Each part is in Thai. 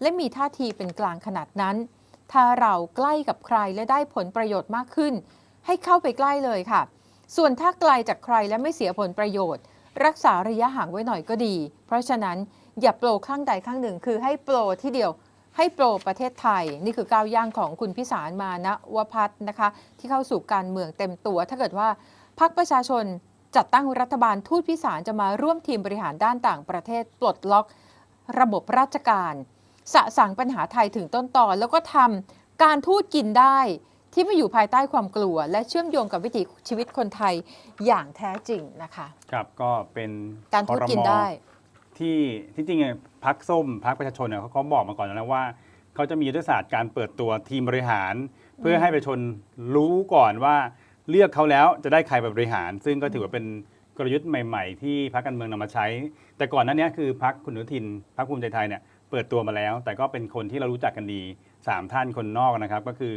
และมีท่าทีเป็นกลางขนาดนั้น ถ้าเราใกล้กับใครและได้ผลประโยชน์มากขึ้น ให้เข้าไปใกล้เลยค่ะ ส่วนถ้าไกลจากใครและไม่เสียผลประโยชน์ รักษาระยะห่างไว้หน่อยก็ดี เพราะฉะนั้นอย่าโปรข้างใดข้างหนึ่ง คือให้โปรที่เดียวให้โปรประเทศไทย นี่คือก้าวย่างของคุณพิสารมานะวพัฒน์นะคะ ที่เข้าสู่การเมืองเต็มตัว ถ้าเกิดว่าพรรคประชาชนจัดตั้งรัฐบาลทูตพิสารจะมาร่วมทีมบริหารด้านต่างประเทศปลดล็อก ระบบราชการ สะสางปัญหาไทยถึงต้นตอแล้วก็ทำการทูตกินได้ที่ไม่อยู่ภายใต้ความกลัว และเชื่อมโยงกับวิถีชีวิตคนไทยอย่างแท้จริงนะคะครับก็เป็นการทูตกินได้ ที่ที่จริงเนี่ยพักส้มพักประชาชนเนี่ยเขาเขาบอกมาก่อนแล้วนะว่าเขาจะมียุทธศาสตร์การเปิดตัวทีมบริหาร เพื่อให้ประชาชนรู้ก่อนว่าเลือกเขาแล้วจะได้ใครไปบริหาร ซึ่งก็ถือว่าเป็นกลยุทธ์ใหม่ ๆ ที่พรรคการเมืองนำมาใช้ แต่ก่อนหน้านี้คือพรรคคุณอนุทินพรรคภูมิใจไทยเนี่ย เปิดตัวมาแล้ว แต่ก็เป็นคนที่เรารู้จักกันดีสามท่านคนนอกนะครับก็คือ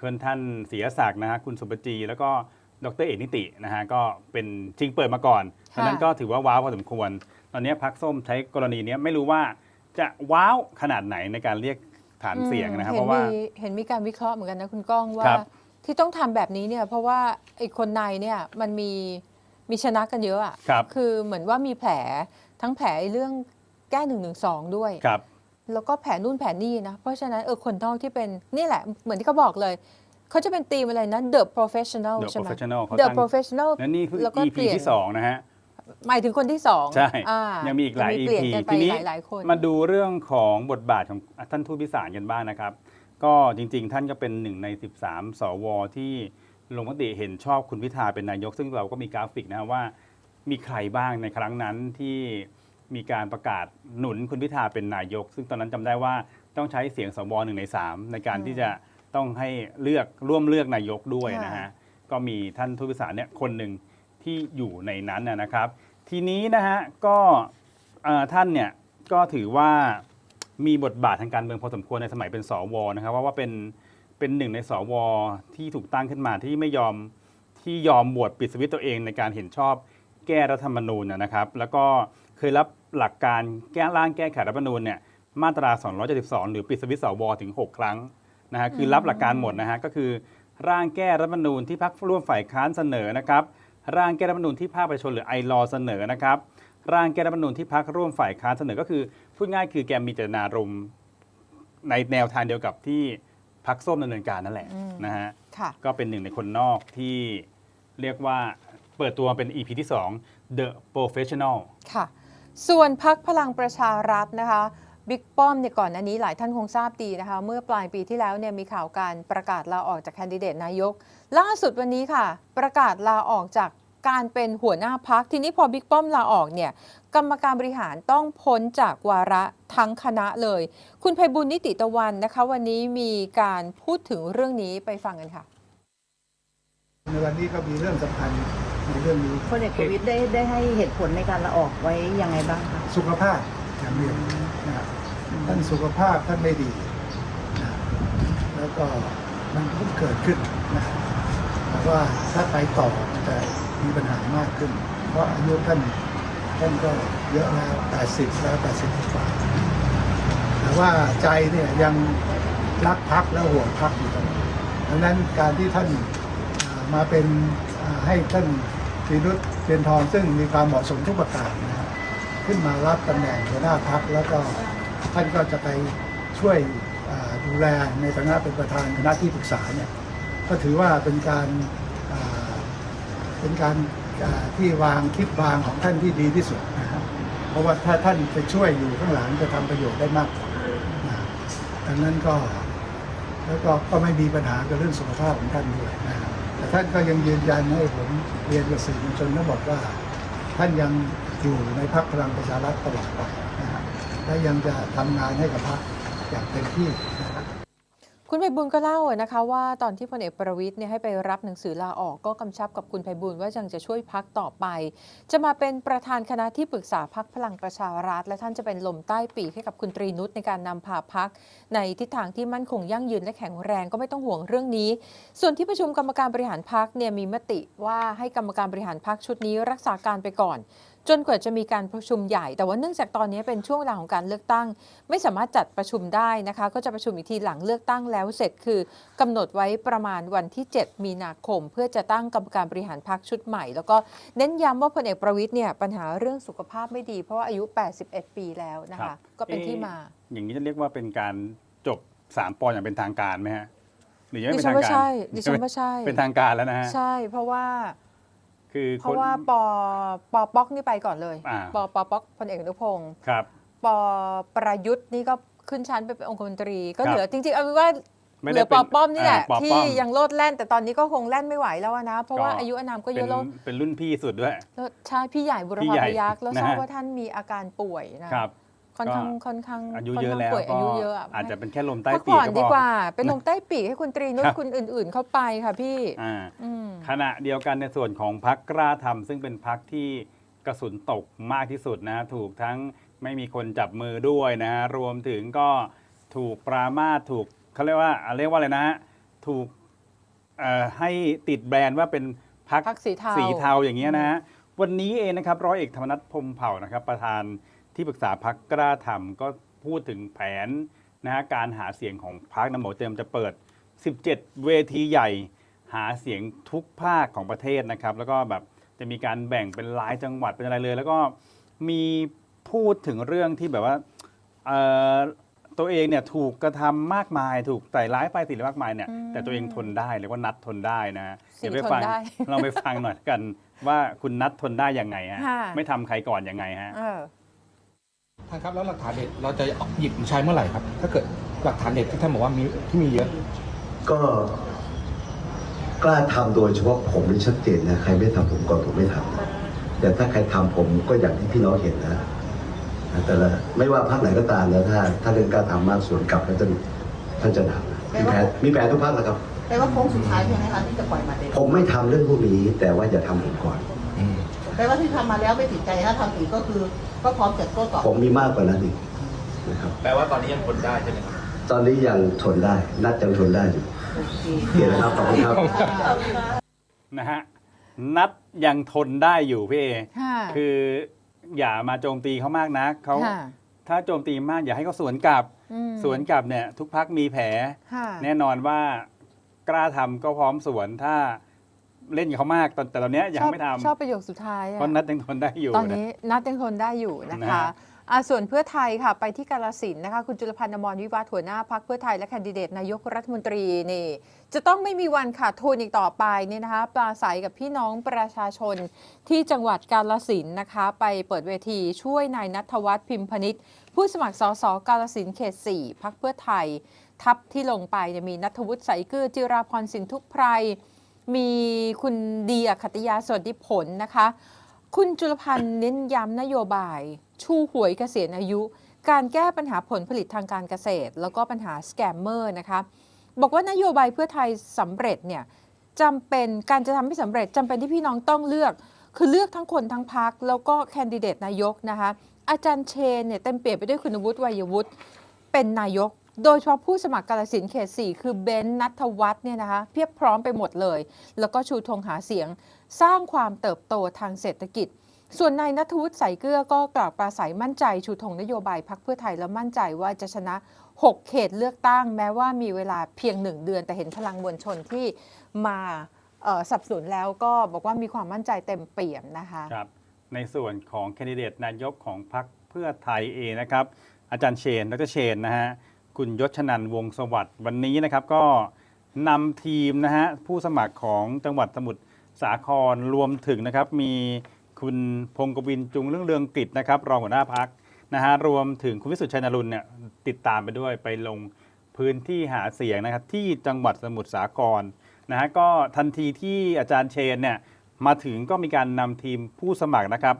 คนท่านศรีศักดิ์นะฮะคุณสุปจี แล้วก็ดรเอกนิตินะฮะก็เป็นจริงเปิดมาก่อนดังนั้นก็ถือว่าว้าวพอสมควร ตอนนี้พักส้มใช้กรณีเนี้ยไม่รู้ว่าจะว้าวขนาดไหนในการเรียกฐานเสียงนะครับอืมเพราะว่าเห็นมีเห็นมีการวิเคราะห์เหมือนกันนะคุณก้องว่าครับที่ต้องทำแบบนี้เนี่ยเพราะว่าไอ้คนในเนี่ยมันมีมีชนะกันเยอะอะครับคือเหมือนว่ามีแผลทั้งแผลไอ้เรื่องแก้หนึ่งหนึ่งสองด้วยครับ แล้วก็แผลนู่นแผลนี่นะ เพราะฉะนั้นเออคนนอกที่เป็นนี่แหละเหมือนที่เขาบอกเลย เขาจะเป็นทีมอะไรนะ The Professional The ใช่ไหม Professional เขา The ตั้ง Professional และนี่คือ แล้วก็ EP เปลี่ยน ที่ 2 นะฮะ หมายถึงคนที่สองใช่ อ่ายังมีอีกหลายเปลี่ยน EP กันไปทีนี้หลายๆคน มาดูเรื่องของบทบาทของท่านทูตพิสารกันบ้างนะครับ ก็จริงๆ ท่านก็เป็นหนึ่งใน 13 สว ที่ลงมติเห็นชอบคุณพิธาเป็นนายก ซึ่งเราก็มีกราฟิกนะครับว่ามีใครบ้างในครั้งนั้นที่ มีการประกาศหนุนคุณพิธาเป็นนายก ซึ่งตอนนั้นจำได้ว่าต้องใช้เสียงสวหนึ่งในสามในการอืมที่จะต้องให้เลือกร่วมเลือกนายกด้วยนะค่ะฮะก็มีท่านทูตพิสารเนี่ยคนหนึ่งที่อยู่ในนั้นนะนะครับ ทีนี้นะฮะก็เอ่อท่านเนี่ยก็ถือว่ามีบทบาททางการเมืองพอสมควรในสมัยเป็นสวนะครับว่าว่าเป็นเป็นหนึ่งในสวที่ถูกตั้งขึ้นมาที่ไม่ยอมที่ยอมบวชปิดสวิตช์ตัวเองในการเห็นชอบแก้รัฐธรรมนูญนะนะครับ แล้วก็เคยรับ หลักการแก้ร่างแก้ไขรัฐธรรมนูญเนี่ยมาตรา 272 หรือปิดสวิตช์สวถึง 6 ครั้งนะฮะคือรับหลักการหมดนะฮะก็คือ ร่างแก้รัฐธรรมนูญที่พรรคร่วมฝ่ายค้านเสนอนะครับร่างแก้รัฐธรรมนูญที่ภาคประชาชนหรือไอรอเสนอนะครับร่างแก้รัฐธรรมนูญที่พรรคร่วมฝ่ายค้านเสนอก็คือพูดง่ายคือแกมีเจตนารมณ์ในแนวทางเดียวกับที่พรรคส้มดำเนินการนั่นแหละอืมนะฮะค่ะก็เป็นหนึ่งในคนนอกที่เรียกว่าเปิดตัวเป็น EP ที่ 2 The Professional ค่ะ ส่วนพักพลังประชารัฐนะคะบิ๊กป้อมเนี่ยก่อนหน้านี้หลายท่านคงทราบดีนะคะ เมื่อปลายปีที่แล้วเนี่ยมีข่าวการประกาศลาออกจากแคนดิเดตนายก ล่าสุดวันนี้ค่ะ ประกาศลาออกจากการเป็นหัวหน้าพักทีนี้พอบิ๊กป้อมลาออกเนี่ยกรรมการบริหารต้องพ้นจากวาระทั้งคณะเลย คุณไพบุญนิติตะวันนะคะ วันนี้มีการพูดถึงเรื่องนี้ไปฟังกันค่ะ ในวันนี้ก็มีเรื่องสำคัญ ในเรื่องนี้พลเอกประวิตยได้ได้ให้เหตุผลในการลาออกไว้ยังไงบ้างคะ สุขภาพอย่างเดียวนะครับท่านสุขภาพท่านไม่ดีนะแล้วก็มันเพิ่งเกิดขึ้นนะแต่ว่าถ้าไปต่อมันจะมีปัญหามากขึ้น เพราะอายุท่านท่านก็เยอะแล้ว80แล้ว80กว่าแต่ว่าใจเนี่ยยังรักพักและห่วงพักอยู่ดังนั้นการที่ท่านอ่ามาเป็นอ่า ให้ท่านตรีนุชเทียนทองซึ่งมีความเหมาะสมทุกประการนะขึ้นมารับตำแหน่งหัวหน้าพักแล้วก็ท่านก็จะไปช่วยดูแลในฐานะเป็นประธานคณะที่ปรึกษาเนี่ยก็ถือว่าเป็นการเป็นการที่วางคิดวางของท่านที่ดีที่สุดนะครับเพราะว่าถ้าท่านไปช่วยอยู่ข้างหลังจะทำประโยชน์ได้มากกว่าดังนั้นก็แล้วก็ก็ไม่มีปัญหากับเรื่องสุขภาพของท่านด้วยนะครับ ท่านก็ยังยืนยันให้ผมเรียนกับสื่อมวลชนและบอกว่า ท่านยังอยู่ในพรรคพลังประชารัฐตลอดไปนะครับและยังจะทำงานให้กับพรรคอย่างเต็มที่นะ คุณไพบุญก็เล่าอะนะคะว่าตอนที่พลเอกประวิตยเนี่ยให้ไปรับหนังสือลาออกก็กำชับกับคุณไพบุญว่ายังจะช่วยพักต่อไป จะมาเป็นประธานคณะที่ปรึกษาพักพลังประชารัฐ และท่านจะเป็นลมใต้ปีกให้กับคุณตรีนุชในการนำพาพัก ในทิศทางที่มั่นคงยั่งยืนและแข็งแรงก็ไม่ต้องห่วงเรื่องนี้ ส่วนที่ประชุมกรรมการบริหารพักเนี่ยมีมติว่าให้กรรมการบริหารพักชุดนี้รักษาการไปก่อน จนกว่าจะมีการประชุมใหญ่ แต่ว่าเนื่องจากตอนนี้เป็นช่วงเวลาของการเลือกตั้ง ไม่สามารถจัดประชุมได้นะคะ ก็จะประชุมอีกทีหลังเลือกตั้งแล้วเสร็จคือกำหนดไว้ประมาณวันที่ 7 มีนาคม เพื่อจะตั้งกรรมการบริหารพรรคชุดใหม่ แล้วก็เน้นย้ำว่าพลเอกประวิตยเนี่ยปัญหาเรื่องสุขภาพไม่ดี เพราะว่าอายุ 81 ปีแล้วนะครัคะบก็เป็นที่เอ๊ะมา อย่างนี้จะเรียกว่าเป็นการจบสามปออย่างเป็นทางการไหมฮะหรือยังดิไม่เป็นฉันทางว่าการใช่ดิฉันว่าใช่เป็นทางการแล้วนะฮะใช่เพราะว่า คือเพคราะนว่าปอปอป๊อกนี่ไปก่อนเลยอ่าปอปอป๊อกพลเอกอนุพงศ์ครับ ปอประยุทธ์นี่ก็ขึ้นชั้นไปเป็นองคมนตรี ก็ครับ เหลือจริงๆเอาเป็นว่าไม่เหได้ลือปอป้อมนี่แหละอ่าปอป้อมที่ยังโลดแล่น แต่ตอนนี้ก็คงแล่นไม่ไหวแล้วอะนะ เพราะว่าก็อายุอานามก็เยเป็นอะแล้วเป็นรุ่นพี่สุดด้วย แล้วใช่พี่ใหญ่บุรพี่พาใหญ่พยักษ์แล้วนะทราบฮะ ว่าท่านมีอาการป่วยนะครับ ค่อนข้างก็ค่อนข้างอายุค่นเยอะข้างแล้วป่วยก็อายุเยอะอะอาจจะเป็นแค่ลมใต้พักปีผ่อนก็พดีอกว่า เป็นลมใต้ปีกให้คุณตรีนุชครับคุณอื่น ๆ เข้าไปค่ะพี่อ่าอืมขณะเดียวกันในส่วนของพักกล้าทำซึ่งเป็นพักที่กระสุนตกมากที่สุดนะฮะถูกทั้งไม่มีคนจับมือด้วยนะฮะรวมถึงก็ถูกปรามาสถูกเขาเรียกว่าอะเรียกว่าอะไรนะฮะถูกเอ่อให้ติดแบรนด์ว่าเป็นพักพรรคสีเทาสีเทาอย่างเงี้ยนะฮะวันนี้เองนะครับร้อยเอกธรรมนัฐพรหมเผ่านะครับ ประธาน ที่ปรึกษาพักกล้าทำก็พูดถึงแผนนะฮะการหาเสียงของพักนำบอกเตรียมจะเปิด 17 เวทีใหญ่ หาเสียงทุกภาคของประเทศนะครับ แล้วก็แบบจะมีการแบ่งเป็นหลายจังหวัดเป็นอะไรเลย แล้วก็มีพูดถึงเรื่องที่แบบว่าเอ่อตัวเองเนี่ยถูกกระทำมากมายถูกใส่ร้ายไปายสีมากมายเนี่ยอืมแต่ตัวเองทนได้เรียกว่านัดทนได้นะสีเดี๋ยวไปทนฟังได้ลองไปฟังหน่อยละกันว่าคุณนัดทนได้ยังไงฮะค่ะไม่ทำใครก่อนยังไงฮะเออ ท่านครับแล้วหลักฐานเด็ดเราจะหยิบมาใช้เมื่อไหร่ครับ ถ้าเกิดหลักฐานเด็ดที่ท่านบอกว่ามีที่มีเยอะ ก็กล้าทำโดยเฉพาะผมนี่ชัดเจนนะใครไม่ทำผมก่อนผมไม่ทำแต่ถ้าใครทำผมก็อย่างที่พี่น้องเห็นนะแต่ละไม่ว่าพรรคไหนก็ตามนะถ้า ถ้าเรื่องกล้าทำมากส่วนกลับแล้วท่านท่านจะหนักนะมีแผนมีแผนทุกพรรคแหละครับ แปลว่าโค้งสุดท้ายใช่ไหมคะที่จะปล่อยมาเด็ด ผมไม่ทำเรื่องพวกนี้ แต่ว่าอย่าทำผมก่อน แปลว่าที่ทำมาแล้วไม่ติดใจถ้าทำอีกก็คือ ก็พร้อมจะโต้ตอบผมมีมากกว่านั้นอีกนะครับ แปลว่าตอนนี้ยังทนได้ใช่ไหมครับ ตอนนี้ยังทนได้นัดยังทนได้อยู่โอเคโอเคนะครับขอบคุณครับนะฮะนัดยังทนได้อยู่พี่เอค่ะคืออย่ามาโจมตีเขามากนะเขาค่ะถ้าโจมตีมากอย่าให้เขาสวนกลับ อืมสวนกลับเนี่ยทุกพักมีแผล ค่ะ แน่นอนว่ากล้าทำก็พร้อมสวนถ้า เล่นกับเขามากตอนแต่ตอนเนี้ยยังไม่ทำชอบประโยคสุดท้ายอะเพราะนัดยังทนได้อยู่ตอนนะนี้นัดยังทนได้อยู่นะนะคะฮะ อ่าส่วนเพื่อไทยค่ะไปที่กาลสินธุ์นะคะ คุณจุลพันธ์อมรวิวัฒน์หัวหน้าพักเพื่อไทยและแคนดิเดตนายกรัฐมนตรีนี่ จะต้องไม่มีวันขาดทุนอีกต่อไปเนี่ยนะคะปราศัยกับพี่น้องประชาชนที่จังหวัดกาลสินธุ์นะคะ ไปเปิดเวทีช่วยนายนัทวัฒน์พิมพนิษฐ์ผู้สมัครสสกาลสินธุ์เขต 4พักเพื่อไทย ทัพที่ลงไปเนี่ยมีนัทวุฒิใสายเกลือจิราพรสินทุพไพร มีคุณเดียขัตยาสวัสดิผลนะคะ คุณจุลพันธ์เน้นย้ำนโยบาย ชูหวยเกษียณอายุ การแก้ปัญหาผลผลิตทางการเกษตร แล้วก็ปัญหาสแกมเมอร์นะคะบอกว่านโยบายเพื่อไทยสำเร็จเนี่ยจำเป็นการจะทำให้สำเร็จจำเป็นที่พี่น้องต้องเลือก คือเลือกทั้งคนทั้งพักแล้วก็แคนดิเดตนายกนะคะอาจารย์เชนเนี่ยเต็มเปี่ยนไปด้วยคุณวุฒิวัยวุฒิเป็นนายก โดยเฉพาะผู้สมัครกาลสินเขต 4 คือเบนซ์นัทวัฒน์เนี่ยนะคะเพียบพร้อมไปหมดเลย แล้วก็ชูธงหาเสียง สร้างความเติบโตทางเศรษฐกิจ ส่วนนายนัทวุฒิใสายเกลือก็กล่าวปราศัยมั่นใจ ชูธงนโยบายพักเพื่อไทยและมั่นใจว่าจะชนะ 6 เขตเลือกตั้ง แม้ว่ามีเวลาเพียงหนึ่งเดือน แต่เห็นพลังมวลชนที่มาสับสนุนแล้วก็บอกว่ามีความมั่นใจเต็มเปี่ยมนะคะครับในส่วนของแคนดิเดตนายกของพรรคเพื่อไทยเองนะครับ อาจารย์เชนดรเชนนะฮะ คุณยศชนันวงสวัสดิ์วันนี้นะครับก็นำทีมนะฮะผู้สมัครของจังหวัดสมุทรสาครรวมถึงนะครับ มีคุณพงกวินจุงเรื่องเรืองกิจนะครับ รองหัวหน้าพักนะฮะรวมถึงคุณวิสุทธิ์ชัยนรุนเนี่ยติดตามไปด้วยไปลงพื้นที่หาเสียงนะครับที่จังหวัดสมุทรสาครนะฮะก็ทันทีที่อาจารย์เชนเนี่ยมาถึงก็มีการนำทีมผู้สมัครนะครับ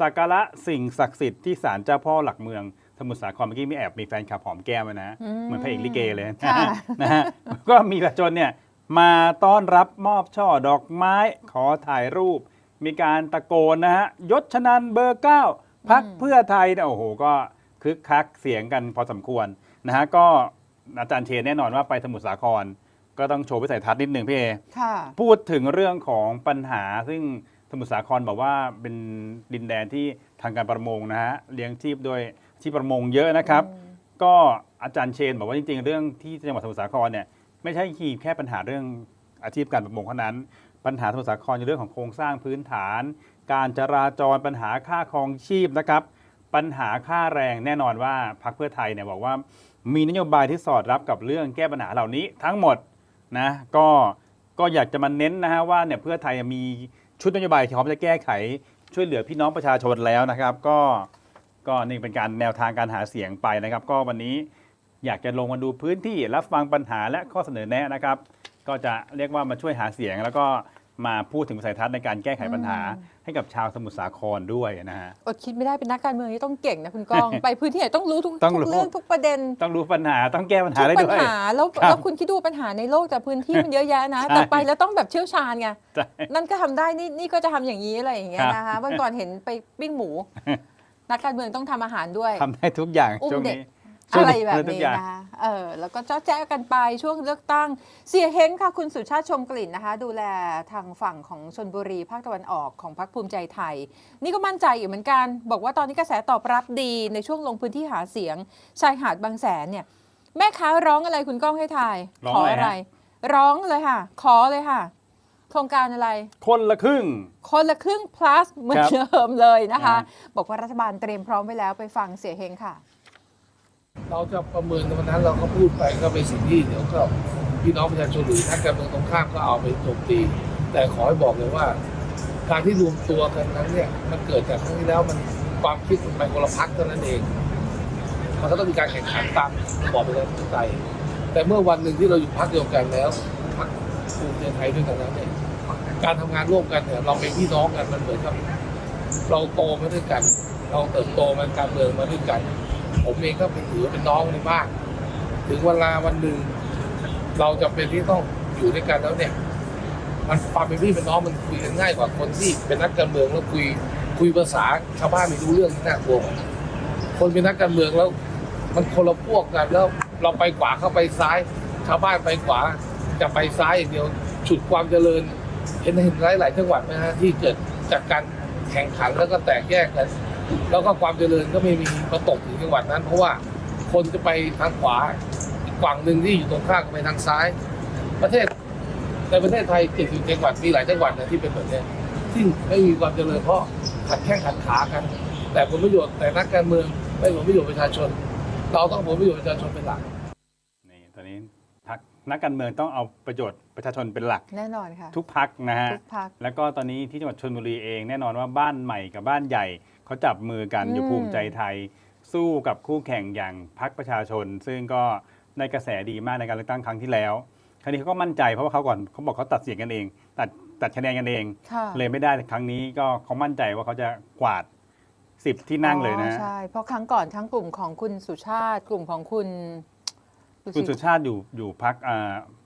สักการะสิ่งศักดิ์สิทธิ์ที่ศาลเจ้าพ่อหลักเมือง สมุทรสาครเมื่อกี้มีแอบมีแฟนคลับหอมแก้มไว้นะอืมเหมือนพระเอกลิเกเลยนะค่ะนะฮะก็มีประชาชนเนี่ยมาต้อนรับมอบช่อดอกไม้ขอถ่ายรูป มีการตะโกนนะฮะยศชนันเบอร์เก้าพักเพื่อไทยเนี่ยโอ้โหก็คึกคักเสียงกันพอสมควรนะฮะก็อาจารย์เชนแน่นอนว่าไปสมุทรสาคร ก็ต้องโชว์วิสัยทัศน์นิดหนึ่งพี่เอค่ะพูดถึงเรื่องของปัญหาซึ่งสมุทรสาครบอกว่าเป็นดินแดนที่ทางการประมงนะฮะเลี้ยงชีพด้วย ที่ประมงเยอะนะครับ ก็อาจารย์เชนบอกว่าจริงๆ เรื่องที่จังหวัดสมุทรสาครเนี่ยไม่ใช่แค่ปัญหาเรื่องอาชีพการประมงเท่านั้น ปัญหาสมุทรสาครในเรื่องของโครงสร้างพื้นฐาน การจราจรปัญหาค่าครองชีพนะครับ ปัญหาค่าแรงแน่นอนว่าพรรคเพื่อไทยเนี่ยบอกว่า มีนโยบายที่สอดรับกับเรื่องแก้ปัญหาเหล่านี้ทั้งหมดนะก็ก็อยากจะมาเน้นนะฮะว่าเนี่ยเพื่อไทยมีชุดนโยบายที่พร้อมจะแก้ไขช่วยเหลือพี่น้องประชาชนแล้วนะครับ ก็ ก็นี่เป็นการแนวทางการหาเสียงไปนะครับ ก็วันนี้อยากจะลงมาดูพื้นที่รับฟังปัญหาและข้อเสนอแนะนะครับ ก็จะเรียกว่ามาช่วยหาเสียง แล้วก็มาพูดถึงวิสัยทัศน์ในการแก้ไขปัญหา ให้กับชาวสมุทรสาครด้วยนะฮะ อดคิดไม่ได้เป็นนักการเมืองที่ต้องเก่งนะคุณก้อง ไปพื้นที่ไหนต้องรู้ทุกต้องทุรู้กเรื่องทุกประเด็นต้องรู้ปัญหาต้องแก้ปัญทุหากได้ปัญด้วย หาแล้วครับแล้วคุณคิดดูปัญหาในโลกแต่พื้นที่มันเยอะแยะนะ ใช่ แต่ไปแล้วต้องแบบเชี่ยวชาญไงใช่ นั่นก็ทำได้นี่นี่ก็จะทำอย่างนี้อะไรอย่างเงี้ยครับ นะคะวันก่อนเห็นไปปิ้งหมู นักการเมืองต้องทำอาหารด้วยทำได้ทุกอย่างอุ้มช่วงเด็กนี้อะไรแบบช่วงทุกนี้อย่างนะคะเออแล้วก็เจ้าแจ้กันไปช่วงเลือกตั้ง เสียเฮงค่ะคุณสุชาติชมกลิ่นนะคะ ดูแลทางฝั่งของชนบุรีภาคตะวันออกของพรรคภูมิใจไทย นี่ก็มั่นใจอยู่เหมือนกัน บอกว่าตอนนี้กระแสตอบรับดีในช่วงลงพื้นที่หาเสียง ชายหาดบางแสนเนี่ย แม่ค้าร้องอะไรคุณก้องให้ทายร้องขออะไรฮะอะไร ร้องเลยค่ะ ขอเลยค่ะโครงการอะไร คนละครึ่ง คนละครึ่ง plus เหมือนครับเดิมเลยนะคะอ่บอกว่ารัฐบาลเตรียมพร้อมไว้แล้วไปฟังเสียเฮงค่ะ เราจะประเมินในวันนั้นเราก็พูดไปก็เป็นสิ่งที่เดี๋ยวก็พี่น้องประชาชนหรือนักการเมืองตรงข้ามก็เอาไปโจมตี แต่ขอให้บอกเลยว่า การที่รวมตัวกันนั้นเนี่ยมันเกิดจากครั้งที่แล้วมันความคิดมันไปคนละพักเท่านั้นเองมันก็ต้องมีการแข่งขันตามระบอบประชาธิปไตยแต่เมื่อวันหนึ่งที่เราอยู่พักเดียวกันแล้วพักภูมิใจไทยด้วยกันแล้วเนี่ย การทำงานร่วมกันเนี่ยเราเป็นพี่น้องกันมันเหมือนกับเราโตมาด้วยกัน เราเติบโตมาการเมืองมาด้วยกัน ผมเองก็เป็นถือเป็นน้องในบ้านถึงเวลาวันหนึ่งเราจะเป็นที่ต้องอยู่ด้วยกันแล้วเนี่ย มันความเป็นพี่เป็นน้องมันคุยกันง่ายกว่าคนที่เป็นนักการเมืองแล้วคุยคุยภาษาชาวบ้านไม่รู้เรื่องน่ากลัวคนเป็นนักการเมืองแล้ว มันคนละพวกกันแล้วเราไปขวาเข้าไปซ้าย ชาวบ้านไปขวาจะไปซ้ายอย่างเดียว ฉุดความเจริญ เห็นเห็นหลายหลายจังหวัดนะฮะที่เกิดจากการแข่งขันแล้วก็แตกแยกกัน แล้วก็ความเจริญก็ไม่มีมาตกถึงจังหวัดนั้น เพราะว่าคนจะไปทางขวาอีกฝั่งหนึ่งที่อยู่ตรงข้ามก็ไปทางซ้าย ประเทศในประเทศไทย70จังหวัดมีหลายจังหวัดนะที่เป็นแบบนี้ที่ไม่มีความเจริญเพราะขัดแข้งขัดขากัน แต่ผลประโยชน์แต่นักการเมืองไม่ผลประโยชน์ประชาชน เราต้องผลประโยชน์ประชาชนเป็นหลัก นักการเมืองต้องเอาประโยชน์ประชาชนเป็นหลัก แน่นอนค่ะ ทุกพักนะฮะ ทุกพักแล้วก็ตอนนี้ที่จังหวัดชลบุรีเองแน่นอนว่าบ้านใหม่กับบ้านใหญ่เขาจับมือกันอืม อยู่ภูมิใจไทย สู้กับคู่แข่งอย่างพักประชาชน ซึ่งก็ได้กระแสดีมากในการเลือกตั้งครั้งที่แล้ว ครั้งนี้เขาก็มั่นใจเพราะว่าเขาก่อนเขาบอกเขาตัดเสียงกันเอง ตัดตัดคะแนนกันเอง ค่ะเลยไม่ได้แต่ครั้งนี้ก็เขามั่นใจว่าเขาจะกวาดสิบที่นั่งเลยนะอ๋อใช่ เพราะครั้งก่อนทั้งกลุ่มของคุณสุชาติ กลุ่มของคุณ คุณสุชาติอยู่อยู่พัก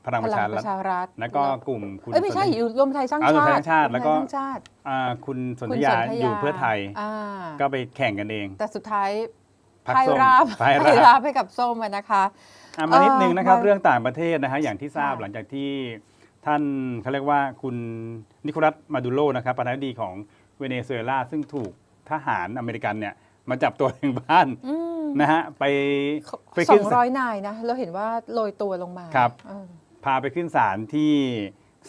พลังพประลัชางปรัฐระชารัฐ แล้วก็กลุ่มคุณเอ้ยไม่ใช่สนธิอยู่รวมไทยสร้างอ่ารวมชาไทยติสร้างชาติ แล้วก็รวมไทยสร้างชาติอ่าคุณสนคุธณยาสนธอยู่เพื่อไทยอ่าก็ไปแข่งกันเอง แต่สุดท้ายพักพ่ายส้มราบพ่ายพ่ายราราบบให้กับส้มอะนะคะอะมานิดนึงนะครับเอ่อเรื่องต่างประเทศนะฮะอย่างที่ทราบค่ะหลังจากที่ท่านเขาเรียกว่าคุณนิโคลัสมาดูโรนะครับประธานาธิบดีของเวเนซุเอลาซึ่งถูกทหารอเมริกันเนี่ย มาจับตัวถึงบ้านอืมนะฮะไปไปสอขึ้นงร้อยนายนะเราเห็นว่าโรยตัวลงมาครับ เออพาไปขึ้นศาลที่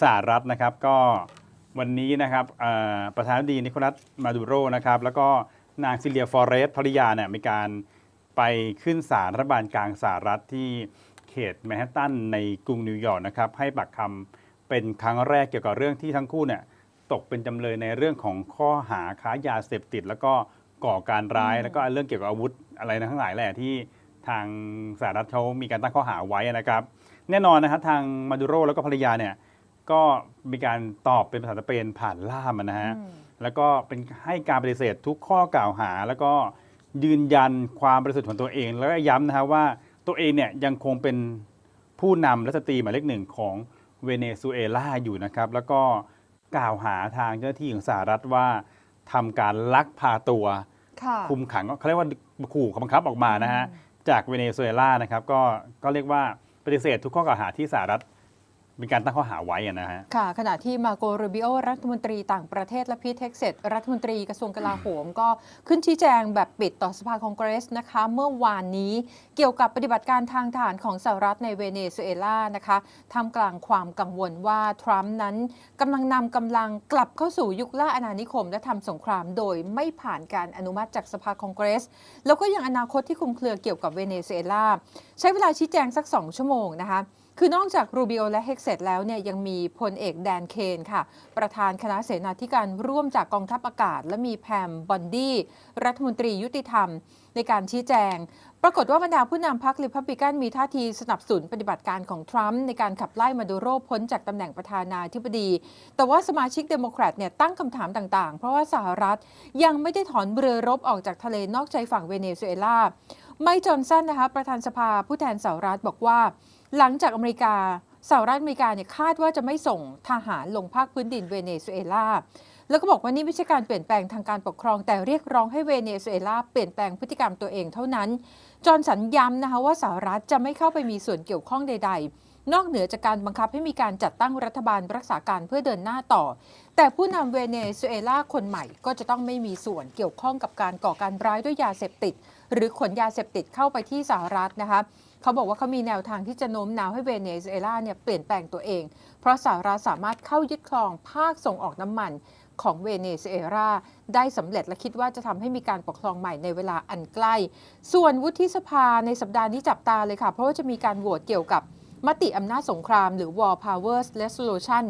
สหรัฐนะครับก็วันนี้นะครับเอ่อประธานาธิบดีนิโคลัสมาดูโรนะครับ แล้วก็นางซิเลียฟอเรสภริยาเนี่ยมีการไปขึ้นศาลรัฐบาลกลางสหรัฐที่เขตแมนฮัตตันในกรุงนิวยอร์กนะครับ ให้ปากคำเป็นครั้งแรกเกี่ยวกับเรื่องที่ทั้งคู่เนี่ยตกเป็นจำเลยในเรื่องของข้อหาค้ายาเสพติด แล้วก็ ก่อการร้ายอืมแล้วก็เรื่องเกี่ยวกับอาวุธอะไรทั้งหลายแหละที่ทางสหรัฐเขามีการตั้งข้อหาไว้นะครับ แน่นอนนะครับทางมาดูโรแล้วก็ภรรยาเนี่ยก็มีการตอบเป็นภาษาสเปนผ่านล่ามอะนะฮะอืมแล้วก็เป็นให้การปฏิเสธทุกข้อกล่าวหา แล้วก็ยืนยันความบริสุทธิ์ของตัวเอง แล้วก็ย้ำนะฮะว่าตัวเองเนี่ยยังคงเป็นผู้นำและสตรีหมายเลขหนึ่งของเวเนซุเอลาอยู่นะครับ แล้วก็กล่าวหาทางเจ้าหน้าที่ของสหรัฐว่าทำการลักพาตัว ค่ะคุมขังเขาเรียกว่าขู่บังคับออกมานะฮะจากเวเนซุเอลานะครับก็ก็เรียกว่าปฏิเสธทุกข้อกล่าวหาที่สหรัฐ มีการตั้งข้อหาไว้นะฮะ ค่ะ ขณะที่มาโกรูบิโอรัฐมนตรีต่างประเทศและพีทเท็กเซตรัฐมนตรีกระทรวงกลาโหม ก็ขึ้นชี้แจงแบบปิดต่อสภาคองเกรสนะคะ เมื่อวานนี้เกี่ยวกับปฏิบัติการทางทหารของสหรัฐในเวเนซุเอลานะคะท่ามกลางความกังวลว่า ทรัมป์นั้นกำลังนำกำลังกลับเข้าสู่ยุคล่าอาณานิคม และทำสงครามโดยไม่ผ่านการอนุมัติจากสภาคองเกรส แล้วก็ยังอนาคตที่คลุมเครือเกี่ยวกับเวเนซุเอลาใช้เวลาชี้แจงสัก2ชั่วโมงนะคะ คือนอกจากรูบิโอและเฮกเซตแล้วเนี่ยยังมีพลเอกแดนเคนค่ะ ประธานคณะเสนาธิการร่วมจากกองทัพอากาศ และมีแพมบอนดี้รัฐมนตรียุติธรรมในการชี้แจง ปรากฏว่าบรรดาผู้นำพรรคริพับลิกันมีท่าทีสนับสนุนปฏิบัติการของทรัมป์ในการขับไล่มาดูโรพ้นจากตำแหน่งประธานาธิบดี แต่ว่าสมาชิกเดโมแครตเนี่ยตั้งคำถามต่างๆ เพราะว่าสหรัฐยังไม่ได้ถอนเรือรบออกจากทะเลนอกชายฝั่งเวเนซุเอลาไมค์จอนสันนะคะประธานสภาผู้แทนสหรัฐบอกว่า หลังจากอเมริกาสหรัฐอเมริกาเนี่ยคาดว่าจะไม่ส่งทหารลงภาคพื้นดินเวเนซุเอลาแล้วก็บอกว่านี่ไม่ใช่การเปลี่ยนแปลงทางการปกครอง แต่เรียกร้องให้เวเนซุเอลาเปลี่ยนแปลงพฤติกรรมตัวเองเท่านั้น จอห์นสันย้ำนะคะว่าสหรัฐจะไม่เข้าไปมีส่วนเกี่ยวข้องใด ๆนอกเหนือจากการบังคับให้มีการจัดตั้งรัฐบาลรักษาการเพื่อเดินหน้าต่อ แต่ผู้นำเวเนซุเอลาคนใหม่ก็จะต้องไม่มีส่วนเกี่ยวข้องกับการก่อการร้ายด้วยยาเสพติด หรือขนยาเสพติดเข้าไปที่สหรัฐนะคะ เขาบอกว่าเขามีแนวทางที่จะโน้มน้าวให้เวเนซุเอลาเนี่ยเปลี่ยนแปลงตัวเอง เพราะสหรัฐสามารถเข้ายึดครองภาคส่งออกน้ำมันของเวเนซุเอลาได้สำเร็จและคิดว่าจะทำให้มีการปกครองใหม่ในเวลาอันใกล้ ส่วนวุฒิสภาในสัปดาห์นี้จับตาเลยค่ะ เพราะว่าจะมีการโหวตเกี่ยวกับมติอำนาจสงครามหรือ War Powers Resolution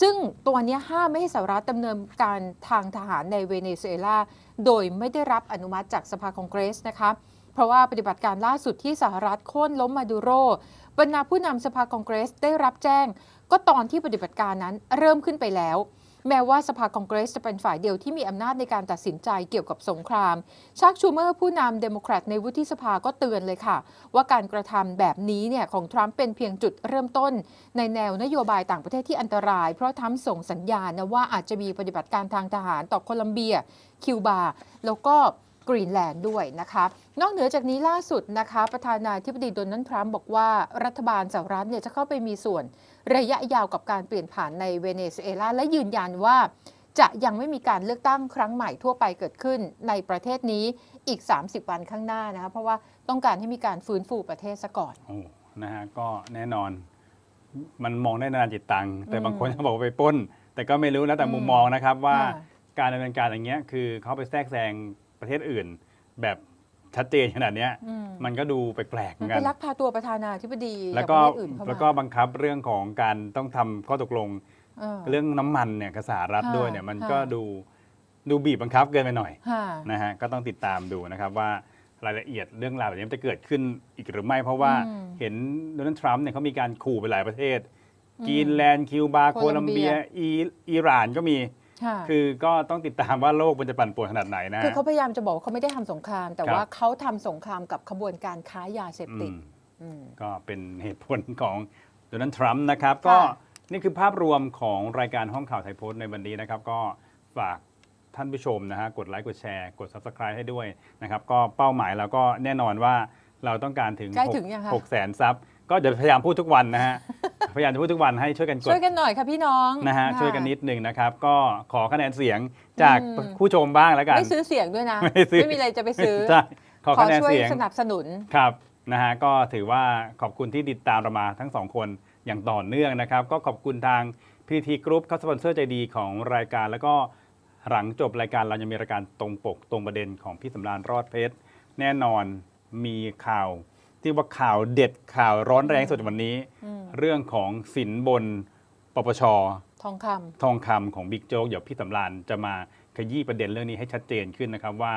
ซึ่งตัวนี้ห้ามไม่ให้สหรัฐดำเนินการทางทหารในเวเนซุเอลาโดยไม่ได้รับอนุมัติจากสภาคองเกรสนะคะ เพราะว่าปฏิบัติการล่าสุดที่สหรัฐโค่นล้มมาดูโรบรรดาผู้นำสภาคองเกรสได้รับแจ้ง ก็ตอนที่ปฏิบัติการนั้นเริ่มขึ้นไปแล้ว แม้ว่าสภาคองเกรสจะเป็นฝ่ายเดียวที่มีอำนาจในการตัดสินใจเกี่ยวกับสงครามชักชูเมอร์ผู้นำเดโมแครตในวุฒิสภาก็เตือนเลยค่ะ ว่าการกระทำแบบนี้เนี่ยของทรัมป์เป็นเพียงจุดเริ่มต้น ในแนวนโยบายต่างประเทศที่อันตราย เพราะทรัมป์ส่งสัญญาณนะว่าอาจจะมีปฏิบัติการทางทหารต่อโคลัมเบีย คิวบาแล้วก็ กรีนแลนด์ด้วยนะคะนอกเหนือจากนี้ล่าสุดนะคะประธานาธิบดีโดนัลด์ทรัมป์บอกว่ารัฐบาลสหรัฐเนี่ยจะเข้าไปมีส่วนระยะยาวกับการเปลี่ยนผ่านในเวเนซุเอลาและยืนยันว่าจะยังไม่มีการเลือกตั้งครั้งใหม่ทั่วไปเกิดขึ้นในประเทศนี้อีก 30 วันข้างหน้านะคะเพราะว่าต้องการให้มีการฟื้นฟูประเทศซะก่อนโอ้นะฮะก็แน่นอนมันมองได้นานาจิตตัง แต่อืมบางคนก็บอกว่าไปปล้น แต่ก็ไม่รู้แล้วแต่มุมมองนะครับว่าค่ะการดำเนินการอย่างเงี้ยคือเขาไปแทรกแซง ประเทศอื่น แบบชัดเจนขนาดเนี้ยอืมมันก็ดูแปลกๆเหมัมืนอนไปกันลักพาตัวประธานาธิบดีแล้วจากก็ประเทศอื่นเข้ามาแล้วก็บังคับเรื่องของการต้องทำข้อตกลง เออ เรื่องน้ำมันเนี่ยกับสหรัฐค่ะด้วยเนี่ยมันค่ะ ก็ดูดูบีบบังคับเกินไปหน่อยค่ะ นะฮะก็ต้องติดตามดูนะครับว่ารายละเอียดเรื่องราวแบบนี้มันจะเกิดขึ้นอีกหรือไม่ เพราะว่าอืมเห็นโดนัลด์ทรัมป์เนี่ยเขามีการขู่ไปหลายประเทศ อืมกรีนแลนด์คิวบาโคโคลัลัมมเบีเบียย อีอิหร่านก็มี ค่ะคือก็ต้องติดตามว่าโลกมันจะปั่นป่วนขนาดไหนนะคือเขาพยายามจะบอกว่าเขาไม่ได้ทำสงคราม แต่ครับว่าเขาทำสงครามกับขบวนการค้ายาเสพอืติดมอืม ก็เป็นเหตุผลของโดนัลด์ทรัมป์นะครับก็นี่คือภาพรวมของรายการห้องข่าวไทยโพสต์ในวันนี้นะครับ ก็ฝากท่านผู้ชมนะฮะกดไลค์กดแชร์กด Subscribe ให้ด้วยนะครับ ก็เป้าหมายเราก็แน่นอนว่าเราต้องการถึงใกล้ถึงยังคะหกแสนซับ ก็เดี๋ยวพยายามพูดทุกวันนะฮะ พยายามจะพูดทุกวันให้ช่วยกันกดช่วยกันหน่อยค่ะพี่น้องนะฮะค่ช่วยกันนิดหนึ่งนะครับ ก็ขอคะแนนเสียงจากอืมผู้ชมบ้างแล้วกันไม่ซื้อเสียงด้วยนะไม่ซื้อมีอะไรจะไปซื้อใช่ขอขอคะแนนช่วยเสียงสนับสนุนครับนะฮะก็ถือว่าขอบคุณที่ติดตามเรามาทั้งสองคนอย่างต่อเนื่องนะครับ ก็ขอบคุณทางพีทีกรุ๊ปเขาสปอนเซอร์ใจดีของรายการ แล้วก็หลังจบรายการเรายังมีรายการตรงปกตรงประเด็นของพี่สำราญรอดเพชรแน่นอนมีข่าว ที่ว่าข่าวเด็ดข่าวร้อนแรงสุดวันนี้ อืมเรื่องของสินบนปปช ทองคำ ทองคำของบิ๊กโจ๊กเดี๋ยวพี่สำรานจะมาขยี้ประเด็นเรื่องนี้ให้ชัดเจนขึ้นนะครับว่า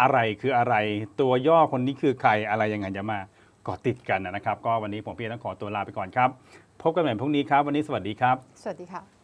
อะไรคืออะไรตัวย่อคนนี้คือใครอะไรยังไงจะมาเกาะติดกันนะครับ ก็วันนี้ผมพี่ต้องขอตัวลาไปก่อนครับ พบกันใหม่พรุ่งนี้ครับ วันนี้สวัสดีครับ สวัสดีค่ะ